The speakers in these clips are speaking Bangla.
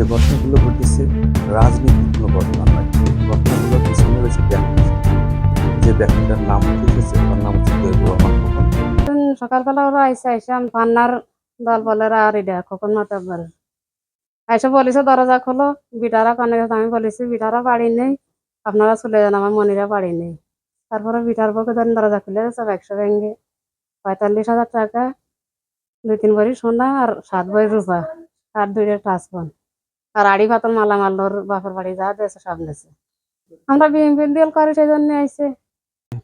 যে ঘটনাগুলো ঘটেছে রাজনীতির কোনো ঘটনা নয় ঘটনাগুলোর পিছনে রয়েছে ব্যক্তি যে ব্যক্তিটার নাম উঠে এসেছে, তার নাম হচ্ছে সকালবেলা ওরা আইসে আইসাম পান্নার দল বলেরা আর এটা কখন মাতাবার আইসে বলেছে, দরজা খোলো, বিটারা কানে আমি বলেছি, বিটারা বাড়ি নেই, আপনারা চলে যান, আমার মনিরা বাড়ি নেই। তারপরে বিটার পক্ষে ধরেন, দরজা খুলে সব একশো ব্যাঙ্গে, পঁয়তাল্লিশ হাজার টাকা, দুই তিন ভরি সোনা আর সাত ভরি রূপা, আর দুইটা টাচপন আর আড়ি পাতল মালামাল ওর বাপের বাড়ি যা দিয়েছে সব দিয়েছে আমরা বিএমপি দেল করি সেই জন্য আইসে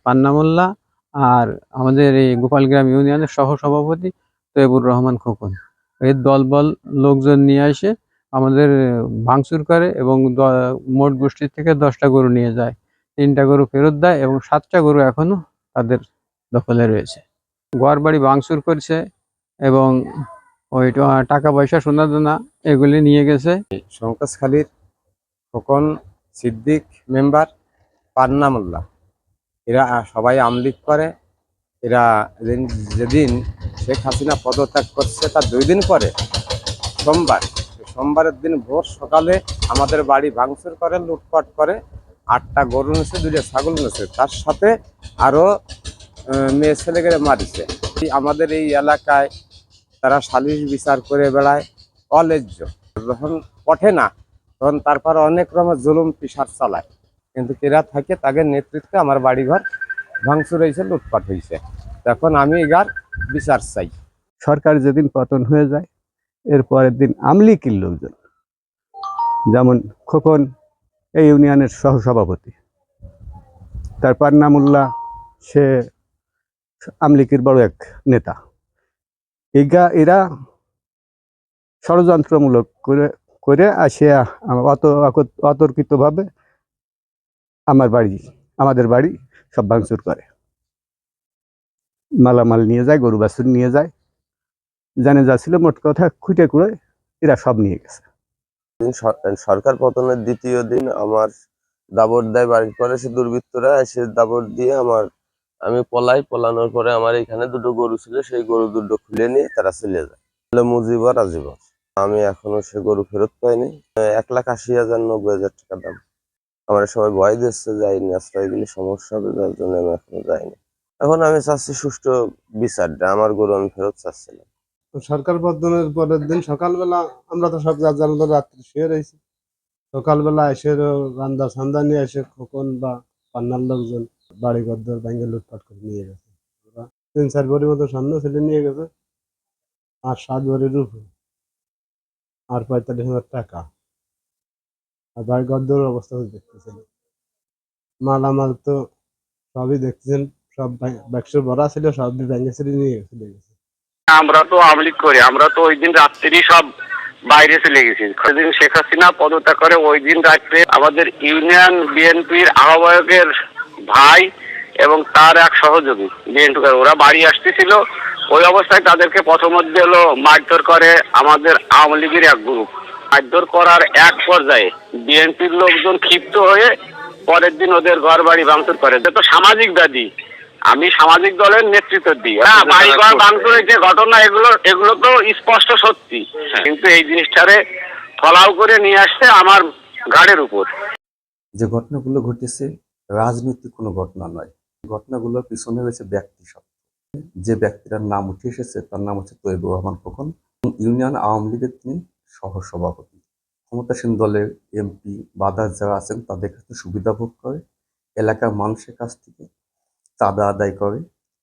পান্না মোল্লা আর আমাদের এই গোপালগ্রাম ইউনিয়নের সহ সভাপতি তৈবুর রহমান খোকন। এই দলবল লোকজন নিয়ে আসে, আমাদের ভাঙচুর করে এবং মোট গোষ্ঠীর থেকে দশটা গরু নিয়ে যায়। তিনটা গরু ফেরত দেয় এবং সাতটা গরু এখনও তাদের দখলে রয়েছে। ঘর বাড়ি ভাঙচুর করছে এবং ওই টাকা পয়সা সোনা দানা এগুলি নিয়ে গেছে। শঙ্কসখালীর খোকন সিদ্দিক মেম্বার পান্না মোল্লা। এরা সবাই আমলিক করে। এরা যেদিন- শেখ হাসিনা পদত্যাগ করছে তার দুই দিন পরে সোমবার সোমবারের দিন ভোর সকালে আমাদের বাড়ি ভাঙচুর করে লুটপাট করে আটটা গরু নেছে দুইটা ছাগল নেছে। তার সাথে আরও আহ, মেয়ে ছেলেকে মারিছে। আমাদের এই এলাকায় তারা সালিশ বিচার করে বেড়ায় অলেজ্য। যখন ওঠে না, তখন তারপর অনেক রকমের জুলুম, পিসার চালায়। কিন্তু কেরা থাকে, তাদের নেতৃত্বে আমার বাড়িঘর ভাঙচুর হয়েছে, লুটপাট হয়েছে। তখন আমি এগার বিচার চাই। সরকার যেদিন পতন হয়ে যায়, এর পরের দিন আমলিকির লোকজন, যেমন খোকন, এই ইউনিয়নের সহসভাপতি, তার পান্নামুল্লাহ সে আমলিকির বড় এক নেতা। এগা, এরা ষড়যন্ত্রমূলক করে করে আসিয়া অত অতর্কিতভাবে আমার বাড়ি, আমাদের বাড়ি সব ভাঙচুর করে। মালামাল নিয়ে যায়, গরু বাছুর নিয়ে যায়। জানে যা ছিল, মোট কথা খুঁটে কুড়ে এরা সব নিয়ে গেছে। সরকার পতনের দ্বিতীয় দিন আমার দাবর দেয় বাড়ির পরে সে দুর্বৃত্তরা এসে দাবর দিয়ে আমার আমি পলাই, পলানোর পরে আমার এখানে দুটো গরু ছিল, সেই গরু দুটো খুলে নিয়ে তারা চলে যায়। হলো মুজিবর আজিবর আমি এখনও সে গরু ফেরত পাইনি। এক লাখ আশি হাজার, নব্বই হাজার টাকা দাম। আমার সবাই ভয় দিচ্ছে, যাইনি, আশ্রয় সমস্যা হবে, যার জন্য আমি এখনও যাইনি। এখন আমি চাচ্ছি সুষ্ঠু বিচারটা। আমার গরু আমি ফেরত চাচ্ছিলাম। সরকার পতনের পরের দিন সকালবেলা, আমরা তো সব যার যার রাত্রি শুয়ে রয়েছি। সকালবেলা এসে রান্দা সান্দা নিয়ে এসে খোকন বা পান্নার লোকজন বাড়ি ঘর ব্যাঙ্গে লুটপাট করে নিয়ে গেছে। ওরা তিন চার ভরির মতো স্বর্ণ ছেলে নিয়ে গেছে, আর সাত ভরি রূপ আর পঁয়তাল্লিশ হাজার টাকা। আর বাড়ি ঘর অবস্থা দেখতেছেন। মালামাল তো সবই দেখতেছেন, সব ব্যাগসের ভরা ছিল, সব ব্যাঙ্গে ছেড়ে নিয়ে চলে গেছে। আমরা তো আমলিক করি, আমরা তো ওই দিন রাত্রি সব বাইরে চলে গেছি। সেদিন শেখ হাসিনা পদত্যাগ করে ওই দিন রাত্রে আমাদের ইউনিয়ন বিএনপির আহ্বায়কের ভাই এবং তার এক সহযোগী বিএনপি ওরা বাড়ি আসতেছিল ওই অবস্থায় তাদেরকে প্রথমধ্যে হলো মারধর করে আমাদের আওয়ামী লীগের এক গ্রুপ। মারধর করার এক পর্যায়ে বিএনপির লোকজন ক্ষিপ্ত হয়ে পরের দিন ওদের ঘর বাড়ি ভাঙচুর করে। তো সামাজিক ব্যাধি আমি সামাজিক দলের নেতৃত্ব দিই। হ্যাঁ বাড়িঘর ভাঙচুরের যে ঘটনা এগুলো এগুলো তো স্পষ্ট সত্যি। কিন্তু এই জিনিসটারে ফলাও করে নিয়ে আসছে আমার ঘাড়ের উপর। যে ঘটনাগুলো ঘটেছে রাজনৈতিক কোনো ঘটনা নয়। ঘটনাগুলোর পিছনে রয়েছে ব্যক্তি সত্ত্ব যে ব্যক্তিটার নাম উঠে এসেছে, তার নাম হচ্ছে তৈবুর রহমান খোকন। ইউনিয়ন আওয়ামী লীগের তিনি সহ সভাপতি ক্ষমতাসীন দলের এমপি বাদার যারা আছেন, তাদের কাছে সুবিধা ভোগ করে। এলাকার মানুষের কাছ থেকে চাঁদা আদায় করে।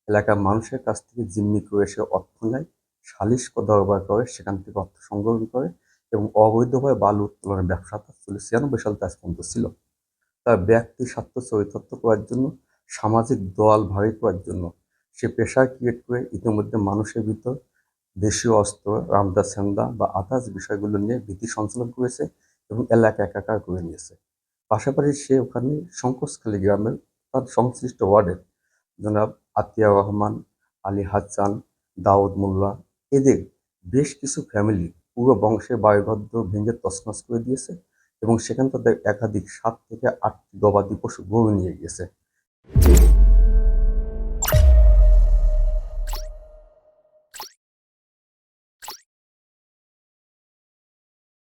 এলাকার মানুষের কাছ থেকে জিম্মি করে সে অর্থ নেয়, সালিশ দরবার করে, সেখান থেকে অর্থ সংগ্রহ করে এবং অবৈধভাবে বালু উত্তোলনের ব্যবসা তার চলে ছিয়ানব্বই সাল তার পর্যন্ত ছিল। তার ব্যক্তি স্বার্থ চরিতার্থ করার জন্য, সামাজিক দল ভারী করার জন্য, সে পেশা ক্রিয়েট করে ইতিমধ্যে মানুষের ভিতর দেশীয় অস্ত্র রামদা স্যান্দা বা আদার্স বিষয়গুলো নিয়ে ভীতি সঞ্চালন করেছে এবং এলাকা একাকার করে নিয়েছে। পাশাপাশি সে ওখানে শঙ্করখালী গ্রামের তার সংশ্লিষ্ট ওয়ার্ডের জনাব আতিয়া রহমান, আলী হাসান, দাউদ মোল্লা, এদের বেশ কিছু ফ্যামিলি পুরো বংশের বায়ুভদ্র ভেঙে তছনছ করে দিয়েছে। এবং সেখান তাদের একাধিক সাত থেকে আটটি গবাদি পশু গরু নিয়ে গেছে